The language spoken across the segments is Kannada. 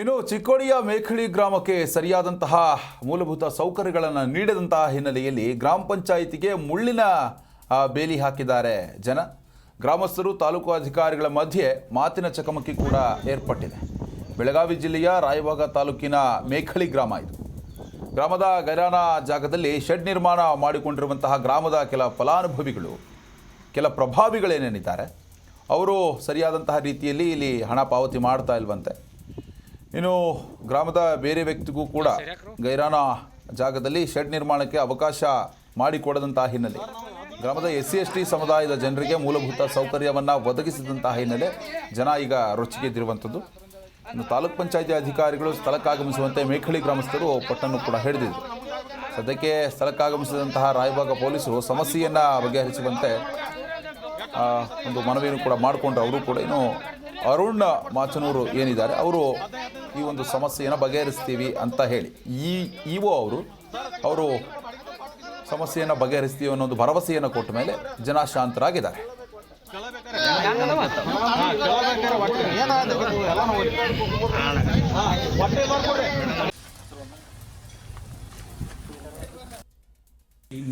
ಇನ್ನು ಚಿಕ್ಕೋಡಿಯ ಮೇಖಳಿ ಗ್ರಾಮಕ್ಕೆ ಸರಿಯಾದಂತಹ ಮೂಲಭೂತ ಸೌಕರ್ಯಗಳನ್ನು ನೀಡದಂತಹ ಹಿನ್ನೆಲೆಯಲ್ಲಿ ಗ್ರಾಮ ಪಂಚಾಯಿತಿಗೆ ಮುಳ್ಳಿನ ಬೇಲಿ ಹಾಕಿದ್ದಾರೆ ಜನ. ಗ್ರಾಮಸ್ಥರು, ತಾಲೂಕು ಅಧಿಕಾರಿಗಳ ಮಧ್ಯೆ ಮಾತಿನ ಚಕಮಕಿ ಕೂಡ ಏರ್ಪಟ್ಟಿದೆ. ಬೆಳಗಾವಿ ಜಿಲ್ಲೆಯ ರಾಯಭಾಗ ತಾಲೂಕಿನ ಮೇಖಳಿ ಗ್ರಾಮ ಇದು. ಗ್ರಾಮದ ಗೈರಾನ ಜಾಗದಲ್ಲಿ ಶೆಡ್ ನಿರ್ಮಾಣ ಮಾಡಿಕೊಂಡಿರುವಂತಹ ಗ್ರಾಮದ ಕೆಲ ಫಲಾನುಭವಿಗಳು, ಕೆಲ ಪ್ರಭಾವಿಗಳೇನೇನಿದ್ದಾರೆ, ಅವರು ಸರಿಯಾದಂತಹ ರೀತಿಯಲ್ಲಿ ಇಲ್ಲಿ ಹಣ ಪಾವತಿ ಮಾಡ್ತಾ ಇಲ್ವಂತೆ. ಇನ್ನು ಗ್ರಾಮದ ಬೇರೆ ವ್ಯಕ್ತಿಗೂ ಕೂಡ ಗೈರಾನ ಜಾಗದಲ್ಲಿ ಶೆಡ್ ನಿರ್ಮಾಣಕ್ಕೆ ಅವಕಾಶ ಮಾಡಿಕೊಡದಂತಹ ಹಿನ್ನೆಲೆ. ಗ್ರಾಮದ ಎಸ್ ಸಿ ಎಸ್ ಟಿ ಸಮುದಾಯದ ಜನರಿಗೆ ಮೂಲಭೂತ ಸೌಕರ್ಯವನ್ನು ಒದಗಿಸಿದಂತಹ ಹಿನ್ನೆಲೆ ಜನ ಈಗ ರೊಚ್ಚಿಗೆದ್ದಿರುವಂಥದ್ದು. ಇನ್ನು ತಾಲೂಕ್ ಪಂಚಾಯತಿ ಅಧಿಕಾರಿಗಳು ಸ್ಥಳಕ್ಕಾಗಮಿಸುವಂತೆ ಮೇಖಳಿ ಗ್ರಾಮಸ್ಥರು ಪಟ್ಟನ್ನು ಕೂಡ ಹಿಡಿದಿದ್ದರು ಸದ್ಯಕ್ಕೆ ಸ್ಥಳಕ್ಕಾಗಮಿಸಿದಂತಹ ರಾಯಭಾಗ ಪೊಲೀಸರು ಸಮಸ್ಯೆಯನ್ನು ಬಗೆಹರಿಸುವಂತೆ ಒಂದು ಮನವಿಯನ್ನು ಕೂಡ ಮಾಡಿಕೊಂಡ್ರು. ಅವರು ಕೂಡ ಇನ್ನು ಅರುಣ್ ಮಾಚನೂರು ಏನಿದ್ದಾರೆ, ಅವರು ಈ ಒಂದು ಸಮಸ್ಯೆಯನ್ನು ಬಗೆಹರಿಸ್ತೀವಿ ಅಂತ ಹೇಳಿ. ಈ ಇಒ ಅವರು ಅವರು ಸಮಸ್ಯೆಯನ್ನು ಬಗೆಹರಿಸ್ತೀವಿ ಅನ್ನೋ ಒಂದು ಭರವಸೆಯನ್ನು ಕೊಟ್ಟ ಮೇಲೆ ಜನ ಶಾಂತರಾಗಿದ್ದಾರೆ.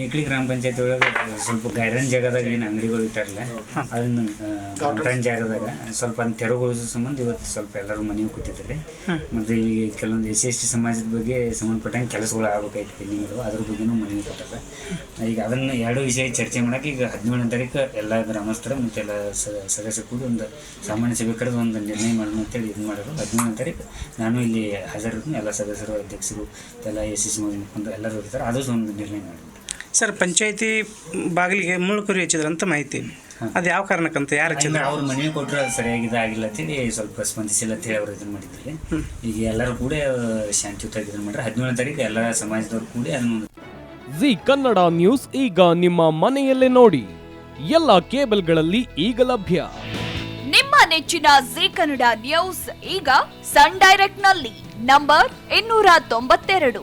ಮೇಕ್ಳಿ ಗ್ರಾಮ ಪಂಚಾಯತ್ ಒಳಗೆ ಸ್ವಲ್ಪ ಗೈರನ್ ಜಾಗದಾಗ ಏನು ಅಂಗಡಿಗಳು ಇಟ್ಟಾರಲ್ಲ ಅದನ್ನ ಗಾರ್ಡನ್ ಜಾಗದಾಗ ಸ್ವಲ್ಪ ಅದನ್ನ ತೆರವುಗೊಳಿಸೋ ಸಂಬಂಧ ಇವತ್ತು ಸ್ವಲ್ಪ ಎಲ್ಲರೂ ಮನೆಗೆ ಕೂತಿದ್ದಾರೆ. ಮತ್ತು ಈಗ ಕೆಲವೊಂದು ಎಸ್ ಸಿ ಎಸ್ ಟಿ ಸಮಾಜದ ಬಗ್ಗೆ ಸಂಬಂಧಪಟ್ಟಂಗೆ ಕೆಲಸಗಳು ಆಗ್ಬೇಕಾಯ್ತು ಪೆಂಡಿಂಗ್ಗಳು ಅದ್ರ ಬಗ್ಗೆನೂ ಮನೆಗೆ ಕೊಟ್ಟಾರೆ ಈಗ ಅದನ್ನು ಎರಡು ವಿಷಯ ಚರ್ಚೆ ಮಾಡೋಕೆ ಈಗ ಹದಿನೇಳನೇ ತಾರೀಕು ಎಲ್ಲ ಗ್ರಾಮಸ್ಥರು ಮತ್ತು ಎಲ್ಲ ಸ- ಸದಸ್ಯರು ಕೂಡ ಒಂದು ಸಾಮಾನ್ಯ ಸಭೆ ಕರೆದು ಒಂದು ನಿರ್ಣಯ ಮಾಡೋಣ ಅಂತೇಳಿ ಇದು ಮಾಡೋದು ಹದಿನೇಳನೇ ತಾರೀಕು ನಾನು ಇಲ್ಲಿ ಹಾಜರಿರ್ತೀನಿ. ಎಲ್ಲ ಸದಸ್ಯರು ಅಧ್ಯಕ್ಷರು ಎಲ್ಲ ಎಸ್ ಸಿ ಸಮಾಜ ಮುಖಂಡರು ಎಲ್ಲರೂ ಇರ್ತಾರೆ. ಅದು ಒಂದು ನಿರ್ಣಯ ಮಾಡಿ ಸರ್ ಪಂಚಾಯತಿ ಬಾಗಿಲಿಗೆ ಮುಳ್ಳು ಕುರಿ ಹಚ್ಚಿದ್ರಂತ ಮಾಹಿತಿ. ಅದು ಯಾವ ಕಾರಣಕ್ಕಂತ ಯಾರು ಹಚ್ಚಿದ್ರು? ಅವ್ರು ಮನೆ ಕೊಟ್ಟರು ಅದು ಸರಿಯಾಗಿದೆ ಆಗಿಲ್ಲ ಅಂತೇಳಿ ಸ್ವಲ್ಪ ಸ್ಪಂದಿಸಿಲ್ಲ ಅಂತೇಳಿ ಅವ್ರು ಇದನ್ನ ಮಾಡಿದ್ರಿ. ಈಗ ಎಲ್ಲರೂ ಕೂಡ ಶಾಂತಿಯುತವಾಗಿ ಇದನ್ನ ಮಾಡ್ರೆ ಹದಿನೇಳನೇ ತಾರೀಕು ಎಲ್ಲ ಸಮಾಜದವ್ರು ಕೂಡ ಅದನ್ನ ಜಿ ಕನ್ನಡ ನ್ಯೂಸ್ ಈಗ ನಿಮ್ಮ ಮನೆಯಲ್ಲೇ ನೋಡಿ. ಎಲ್ಲ ಕೇಬಲ್ಗಳಲ್ಲಿ ಈಗ ಲಭ್ಯ. ನಿಮ್ಮ ನೆಚ್ಚಿನ ಜಿ ಕನ್ನಡ ನ್ಯೂಸ್ ಈಗ ಸನ್ ಡೈರೆಕ್ಟ್ನಲ್ಲಿ ನಂಬರ್ ಇನ್ನೂರ ತೊಂಬತ್ತೆರಡು.